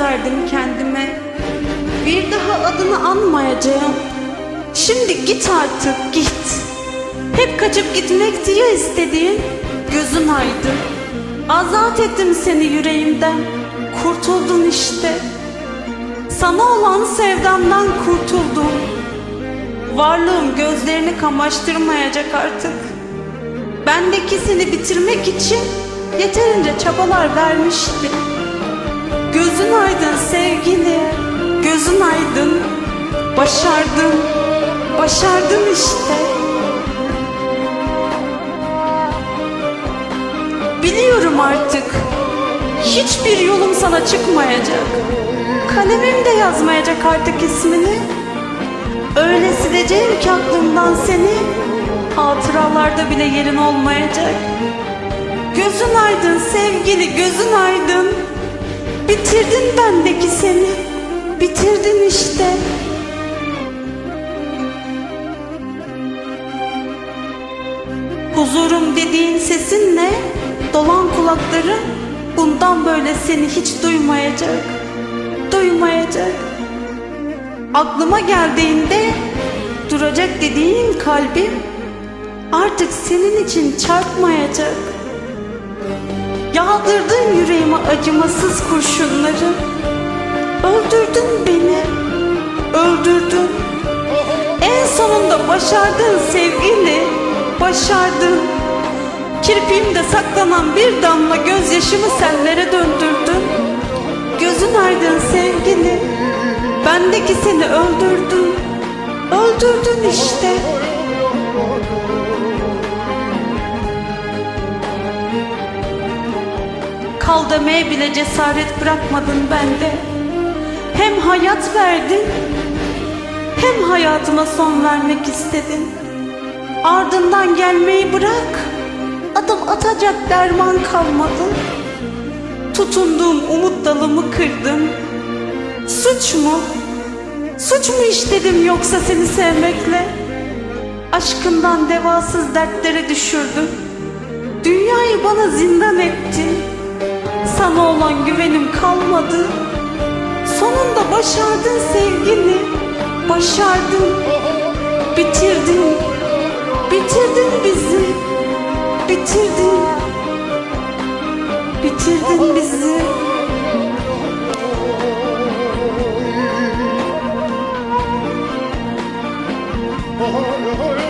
verdim kendime. Bir daha adını anmayacağım. Şimdi git artık git. Hep kaçıp gitmek diye istediğin gözün aydın. Azat ettim seni yüreğimden. Kurtuldun işte. Sana olan sevdamdan kurtuldum. Varlığım gözlerini kamaştırmayacak artık. Bendeki seni bitirmek için yeterince çabalar vermiştim. Gözün aydın sevgili, gözün aydın. Başardın, başardın işte. Biliyorum artık. Hiçbir yolum sana çıkmayacak. Kalemim de yazmayacak artık ismini. Öyle sileceğim ki aklımdan seni. Hatıralarda bile yerin olmayacak. Gözün aydın sevgili gözün aydın. Bitirdin bendeki seni. Bitirdin işte. Huzurum dediğin sesinle dolan kulakların bundan böyle seni hiç duymayacak. Duymayacak. Aklıma geldiğinde duracak dediğin kalbim artık senin için çarpmayacak. Yağdırdın yüreğime acımasız kurşunları. Öldürdün beni. Öldürdün. En sonunda başardın sevgili. Başardın. Kirpiğimde saklanan bir damla gözyaşımı senlere döndürdün. Gözün aydın sevgili. Bendeki seni öldürdün. Öldürdün işte. Kal demeye bile cesaret bırakmadın bende. Hem hayat verdin, hem hayatıma son vermek istedin. Ardından gelmeyi bırak, adım atacak derman kalmadı. Tutunduğum umut dalımı kırdın. Suç mu? Suç mu işledim yoksa seni sevmekle? Aşkından devasız dertlere düşürdün. Dünyayı bana zindan ettin. Sana olan güvenim kalmadı. Sonunda başardın sevgini. Başardın. Bitirdin. Bitirdin bizi. Bitirdin. Bitirdin bizi. Oh, oh, oh.